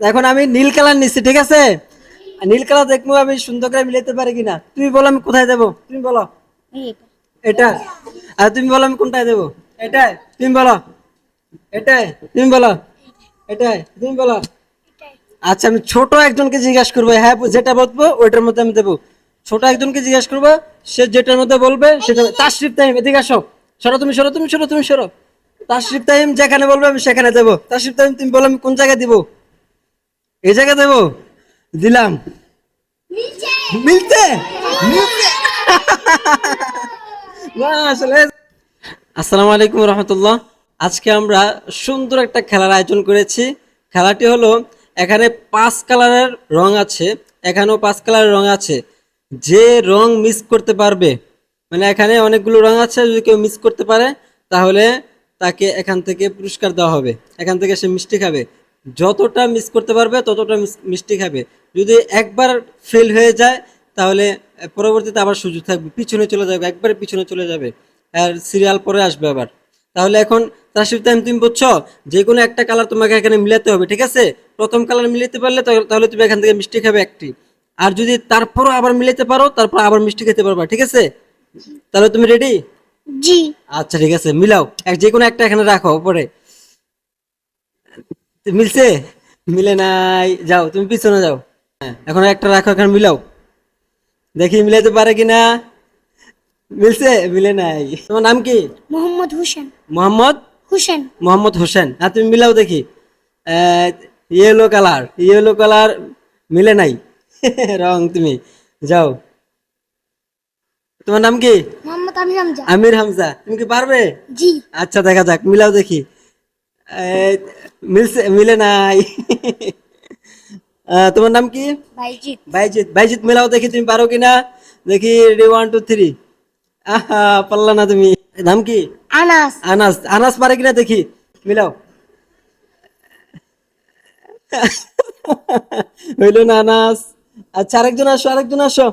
এখন আমি নীল কালার নিচ্ছি ঠিক আছে? নীল কালার দেখব আমি সুন্দর করে মিলাতে পারি কিনা। তুমি বলো আমি কোথায় দেবো? তুমি বলো। এটা। আর তুমি বলো আমি কোনটায় দেবো? এটাই তুমি বলো। এটাই তুমি বলো। এটাই তুমি বলো। আচ্ছা আমি ছোট একজনকে জিজ্ঞাসা করব। হ্যাঁ যেটা বলব, ওইটার মধ্যে আমি দেবো। ছোট একজনকে জিজ্ঞাসা করব, সে যেটার মধ্যে বলবে, সেটা তার তাশরিফ তাইম এদিকে আসো। সরো তুমি সরো তুমি সরো তুমি, সরো। তার তাশরিফ তাইম যেখানে বলবে, আমি সেখানে দেবো। তার তাশরিফ তাইম তুমি বলো আমি কোন জায়গায় দিব? এই জায়গায় দেবো? দিলাম। মিলতে আসসালামু আলাইকুম রহমতুল্লাহ। আজকে আমরা সুন্দর একটা খেলার আয়োজন করেছি। খেলাটি হলো এখানে পাঁচ কালারের রং আছে। এখানেও পাঁচ কালারের রং আছে। যে রং মিস করতে পারবে মানে এখানে অনেকগুলো রং আছে যদি কেউ মিস করতে পারে তাহলে তাকে এখান থেকে পুরস্কার দেওয়া হবে। এখান থেকে সে মিষ্টি খাবে। যতটা মিস করতে পারবে ততটা মিষ্টি খাবে। যদি একবার ফেল হয়ে যায় তাহলে পরবর্তীতে আবার সুযোগ থাকবে। পিছনে চলে যাবে একবার পিছনে চলে যাবে। আর সিরিয়াল পরে আসবে আবার। তাহলে এখন তাসিফ টাইম তুমি বুঝছ? যে কোনো একটা কালার তোমাকে এখানে মিলাতে হবে ঠিক আছে? প্রথম কালার মিলাতে পারলে তাহলে- তুমি এখান থেকে মিষ্টি খাবে একটি। আর যদি তারপরও আবার মিলাতে পারো তারপর আবার মিষ্টি খেতে পারবা ঠিক আছে? তাহলে তুমি রেডি জি। আচ্ছা ঠিক আছে মিলাও। যে কোনো একটা এখানে রাখো পরে মিলছে? মিলে নাই। যাও তুমি পিছনে যাও। হ্যাঁ এখন একটা রাখো এখানে মিলাও। দেখি মিলাতে পারে কিনা। মিলছে? মিলে নাই। তোমার নাম কি? মোহাম্মদ হোসেন। মোহাম্মদ? হোসেন। মোহাম্মদ হোসেন। হ্যাঁ তুমি মিলাও দেখি। ইয়েলো কালার ইয়েলো কালার মিলে নাই। রং তুমি। যাও। তোমার নাম কি? মোহাম্মদ আমির হামজা। আমির হামজা। তুমি কি পারবে? জি। আচ্ছা দেখা যাক। মিলাও দেখি। এই, মিলছে মিলে নাই আহ, তোমার নাম কি ভাইজিৎ বাইজিৎ বাইজিৎ মিলাও দেখি তুমি পারো কিনা দেখি রেডি ওয়ান টু থ্রি আহা পারলা না তুমি নাম কি আনাস আনাস আনাস পারে কিনা দেখি মিলাও হইল না আনাস আচ্ছা আরেকজন আসো আরেকজন আসো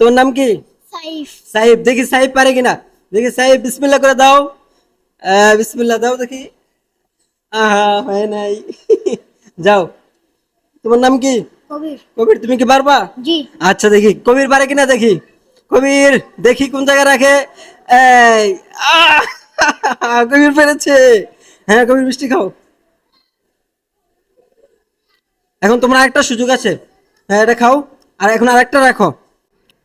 তোমার নাম কি সাইফ সাহেব দেখি সাহেব পারে কিনা দেখি সাহেব বিসমিল্লাহ করে দাও আহ, বিসমিল্লাহ দাও দেখি আহা হয় নাই। যাও। তোমার নাম কি? কবির। কবির তুমি কি পারবা? জি। আচ্ছা দেখি। কবির পারে কিনা দেখি। কবির দেখি কোন জায়গায় রাখে। এই কবির পেরেছে। হ্যাঁ কবির মিষ্টি খাও। এখন তোমার আরেকটা সুযোগ আছে। হ্যাঁ এটা খাও। আর এখন আরেকটা রাখো।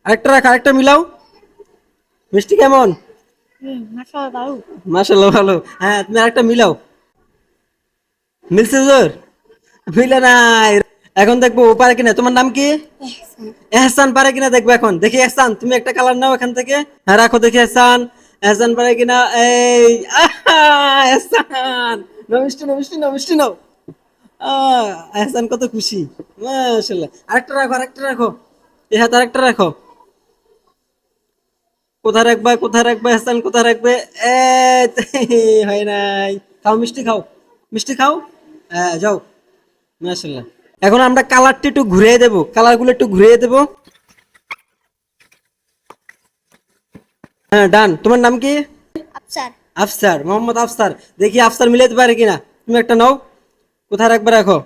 আরেকটা রাখো আরেকটা মিলাও। মিষ্টি কেমন? মাশাল্লাহ ভালো। হ্যাঁ তুমি আরেকটা মিলাও। মিলছে মিলে নাই। এখন দেখব ও পারে কিনা। তোমার নাম কি? এহসান। পারে কিনা দেখব এখন। দেখি এহসান তুমি একটা কালার নাও এখান থেকে। হ্যাঁ রাখো দেখি এহসান। এহসান পারে কিনা? এই এহসান। নাও মিষ্টি নাও এহসান কত খুশি। মাশাল্লাহ আরেকটা রাখো আরেকটা রাখো। এ হাত আরেকটা রাখো। কোথায় রাখবে কোথায় রাখবে হাসান কোথায় রাখবে? এ হয় নাই। খাও মিষ্টি খাও। মিষ্টি খাও। হ্যাঁ যাও। মাশাল্লাহ এখন আমরা কালারটা একটু ঘুরিয়ে দেব। কালারগুলো একটু ঘুরিয়ে দেব। হ্যাঁ ডান। তোমার নাম কি? আফসার। আফসার মোহাম্মদ আফসার। দেখি আফসার মিলাতে পারে কিনা। তুমি একটা নাও। কোথায় রাখবে রাখো?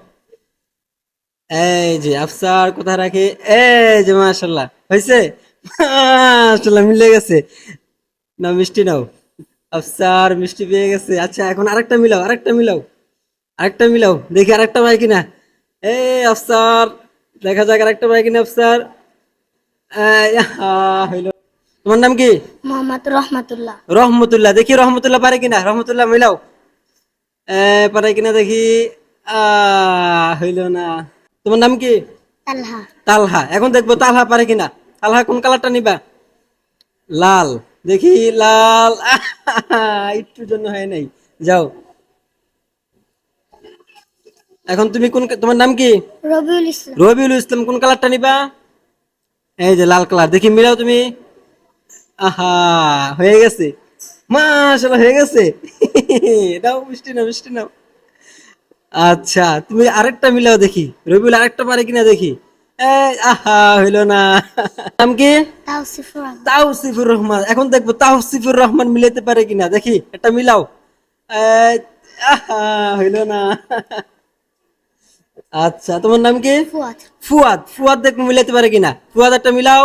এই যে আফসার কোথায় রাখে? এই যে মাশাল্লাহ হয়েছে মাশাল্লাহ মিলে গেছে। না মিষ্টি নাও। আফসার মিষ্টি পেয়ে গেছে। আচ্ছা এখন আরেকটা মিলাও আরেকটা মিলাও। আরেকটা মিলাও। দেখি আরেকটা পাই কিনা। এই আফসার দেখা যাক আরেকটা পাই কিনা আফসার। তোমার নাম কি? মোহাম্মদ রহমাতুল্লাহ। রহমতুল্লাহ। দেখি রহমতুল্লাহ পারে কিনা। রহমতুল্লাহ মিলাও। পারে কিনা দেখি। হইল না। তোমার নাম কি? তালহা। তালহা। এখন দেখব তালহা পারে কিনা। তালহা কোন কালারটা নিবা? লাল। দেখি লাল। আহা, একটুর জন্য হয় নাই। যাও। এখন তুমি কোন তোমার নাম কি? রবিউল ইসলাম। রবিউল ইসলাম কোন কালারটা নিবা? এই যে লাল কালার। দেখি মিলাও তুমি। আহা হয়ে গেছে। মাশাআল্লাহ হয়ে গেছে। দাও মিষ্টি নাও মিষ্টি নাও আচ্ছা তুমি আরেকটা মিলাও দেখি। রবিউল আরেকটা পারে কিনা দেখি। এই আহা হইল না। নাম কি? তাওসিফুর রহমান। রহমান। এখন দেখব তাওসিফুর রহমান মিলাতে পারে কিনা। দেখি একটা মিলাও। আহা হইল না। আচ্ছা তোমার নাম কি? ফুয়াদ। ফুয়াদ। ফুয়াদ দেখ মিলাতে পারে কিনা। ফুয়াদ একটা মিলাও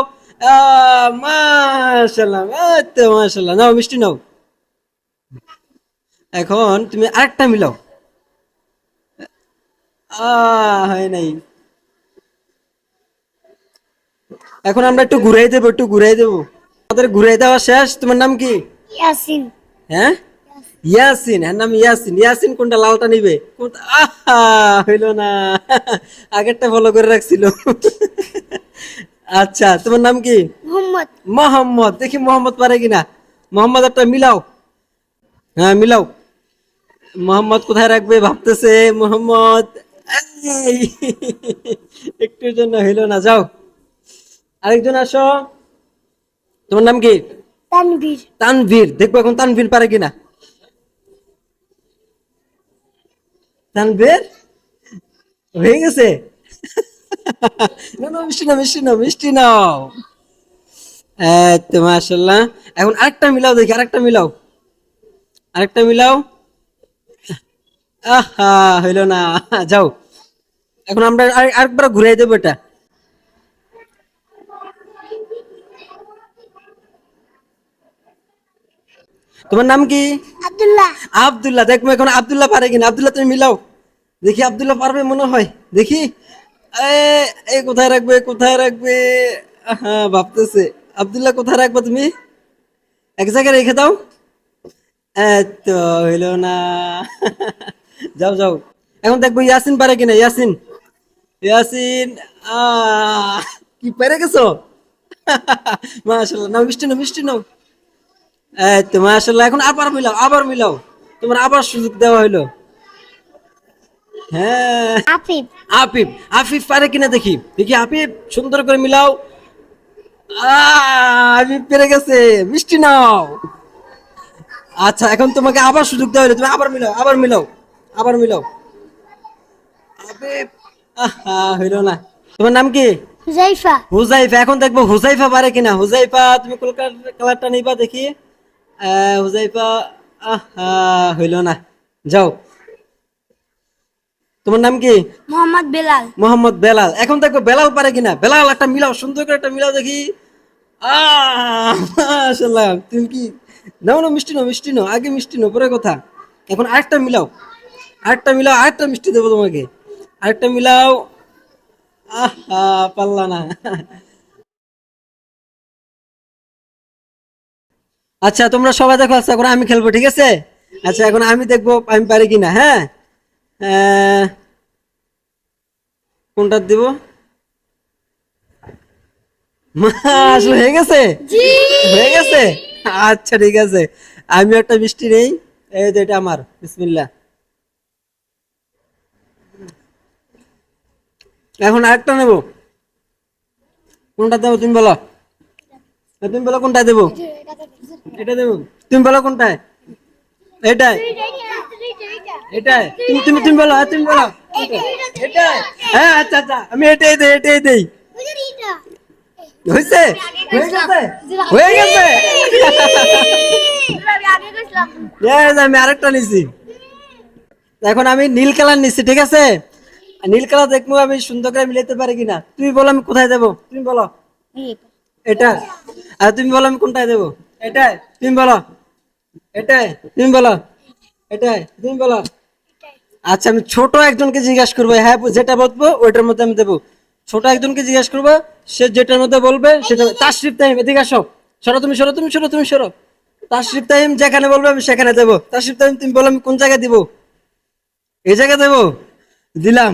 মাশাল্লাহ তো মাশাল্লাহ নাও মিষ্টি নাও। এখন তুমি আরেকটা মিলাও। হয় নাই। এখন আমরা একটু ঘুরাই দেবো একটু ঘুরাই দেবো। আমাদের ঘুরাই দেওয়া শেষ। তোমার নাম কি? ইয়াসিন। হ্যাঁ? ইয়াসিন হ্যাঁ নাম ইয়াসিন। ইয়াসিন কোনটা লালটা নিবে? আহা হইল না। আগেরটা ফলো করে রাখছিল। আচ্ছা তোমার নাম কি? মোহাম্মদ। মোহাম্মদ দেখি মোহাম্মদ পারে কিনা। মোহাম্মদ একটা মিলাও। হ্যাঁ মিলাও। মোহাম্মদ কোথায় রাখবে? ভাবতেছে মোহাম্মদ একটুর জন্য হইল না যাও। আরেকজন আসো। তোমার নাম কি? তানভীর। তানভীর দেখব এখন তানভীর পারে কিনা। তানভীর হয়ে গেছে মিষ্টি নাও মিষ্টি নাও মিষ্টি নাও তো মাশাল্লাহ এখন আরেকটা মিলাও দেখি, আরেকটা মিলাও। আরেকটা মিলাও। আহা, হইল না। যাও। এখন আমরা আর- আরেকবার ঘুরাই দেবো এটা। তোমার নাম কি? আব্দুল্লাহ। আব্দুল্লাহ দেখব এখন আব্দুল্লাহ পারে কিনা। আব্দুল্লাহ তুমি মিলাও। দেখি আব্দুল্লাহ পারবে মনে হয়। দেখি। এ- এই কোথায় রাখবে কোথায় রাখবে? হ্যাঁ ভাবতেছে। আব্দুল্লাহ কোথায় রাখবে তুমি? এক জায়গায় রেখে দাও। তো হইল না। যাও যাও। এখন দেখব ইয়াসিন পারে কিনা। ইয়াসিন। ইয়াসিন আহ, কি পেরে গেছো? মাশাল্লাহ নাও মিষ্টি নাও মিষ্টি নাও। তো মাশাল্লাহ এখন আবার মিলাও আবার মিলাও। তোমার আবার সুযোগ দেওয়া হইল। হ্যাঁ। আফিফ। আফিফ আফিফ পারে কিনা দেখি। দেখি আফিফ সুন্দর করে মিলাও। আফিফ পেরে গেছে মিষ্টি নাও। আচ্ছা এখন তোমাকে আবার সুযোগ দেওয়া হলো তুমি আবার মিলাও আবার মিলাও আবার মিলাও। আফিফ আহা হইল না। তোমার নাম কি? হুজাইফা। হুজাইফা এখন দেখব হুজাইফা পারে কিনা। হুজাইফা তুমি কলকাতার কালারটা নিবা দেখি। হুজাইফা আহা হইল না। যাও। তোমার নাম কি? মোহাম্মদ বেলাল। মোহাম্মদ বেলাল। এখন দেখব বেলাল পারে কিনা। বেলাল একটা মিলাও সুন্দর করে একটা মিলাও দেখি। তুমি কি? নাও না মিষ্টি নাও মিষ্টি নাও আগে মিষ্টি নাও পরে কথা। এখন আরেকটা মিলাও। আরেকটা মিলাও আরেকটা মিষ্টি দেবো তোমাকে। আরেকটা মিলাও। আহা পারলা না। আচ্ছা তোমরা সবাই দেখো আচ্ছা এখন আমি খেলব ঠিক আছে? আচ্ছা এখন আমি দেখব আমি পারি কিনা হ্যাঁ? কোনটা দিব? আসলে হয়ে গেছে? হয়ে গেছে? আচ্ছা ঠিক আছে। আমি একটা মিষ্টি নেই এই যে এটা আমার বিসমিল্লাহ। এখন আরেকটা নেব। কোনটা দেবো তুমি বলো? তুমি বলো কোনটা দেবো? এটা দেবো তুমি বলো কোনটায়? এটাই এটাই তুমি তুমি তুমি বলো হ্যাঁ, তুমি বলো। এটাই হ্যাঁ আচ্ছা আচ্ছা আমি এটাই দেই এটাই দেই। হয়েছে? হয়ে গেছে? হয়ে গেছে? আমি আরেকটা নিছি। এখন আমি নীল কালার নিছি ঠিক আছে? নীল কালার দেখব আমি সুন্দর করে মিলাতে পারি কিনা। তুমি বলো আমি কোথায় দেবো? তুমি বলো। এটা? আর তুমি বলো আমি কোনটায় দেবো? এটাই তুমি বলো। এটাই তুমি বলো। এটাই তুমি বলো। আচ্ছা আমি ছোট একজনকে জিজ্ঞাসা করব। হ্যাঁ যেটা বলব ওইটার মধ্যে আমি দেবো। ছোট একজনকে জিজ্ঞাসা করব সে যেটার মধ্যে বলবে সেটা তাশরিফ তাইম এদিকে আসো। সরো তুমি সরো তুমি সরো তুমি সরো। তাশরিফ তাইম যেখানে বলবে আমি সেখানে দেবো। তাশরিফ তাইম তুমি বলো আমি কোন জায়গায় দিব? এই জায়গায় দেবো? দিলাম।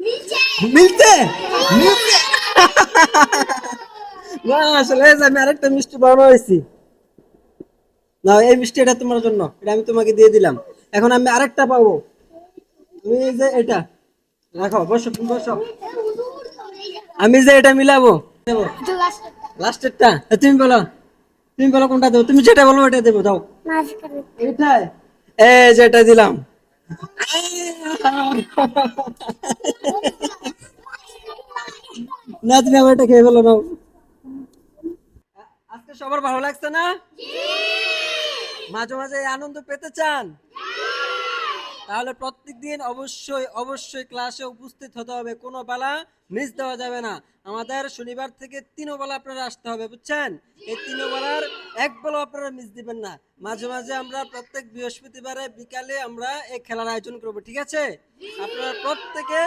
মিলতে মিলতে না, আসলে আমি আরেকটা মিষ্টি বানানো হয়েছি। না, এই মিষ্টি এটা তোমার জন্য, এটা আমি তোমাকে দিয়ে দিলাম। এখন আমি আরেকটা পাবো। তুমি যে এটা, রাখো, বসো বসো। আমি যে এটা মিলাবো লাস্টেরটা তুমি বলো তুমি বলো কোনটা দেবো, তুমি যেটা বলব ওটা দেবো, দাও। এটাই, এই যেটা দিলাম। না তুমি আমার এটা খেয়ে ফেলো, নাও। সবার ভালো লাগছে না? মাঝে মাঝে আনন্দ পেতে চান? তাহলে প্রত্যেক দিন অবশ্যই অবশ্যই ক্লাসে উপস্থিত হতে হবে। কোনো বেলা মিস দেওয়া যাবে না। আমাদের শনিবার থেকে তিনও বেলা আপনারা আসতে হবে বুঝছেন? এই তিনও বেলার এক বেলা আপনারা মিস দিবেন না। মাঝে মাঝে আমরা প্রত্যেক বৃহস্পতিবারে বিকালে আমরা এই খেলার আয়োজন করব ঠিক আছে? আপনারা প্রত্যেকে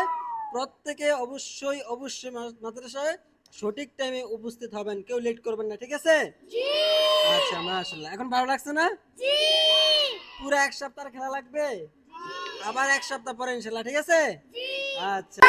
প্রত্যেকে অবশ্যই অবশ্যই মাদ্রাসায় সঠিক টাইমে উপস্থিত হবেন। কেউ লেট করবেন না ঠিক আছে? আচ্ছা মাশাআল্লাহ। এখন ভালো লাগছে না? পুরো এক সপ্তাহ খেলা লাগবে? আবার এক সপ্তাহ পরে ইনশাল্লাহ ঠিক আছে? আচ্ছা।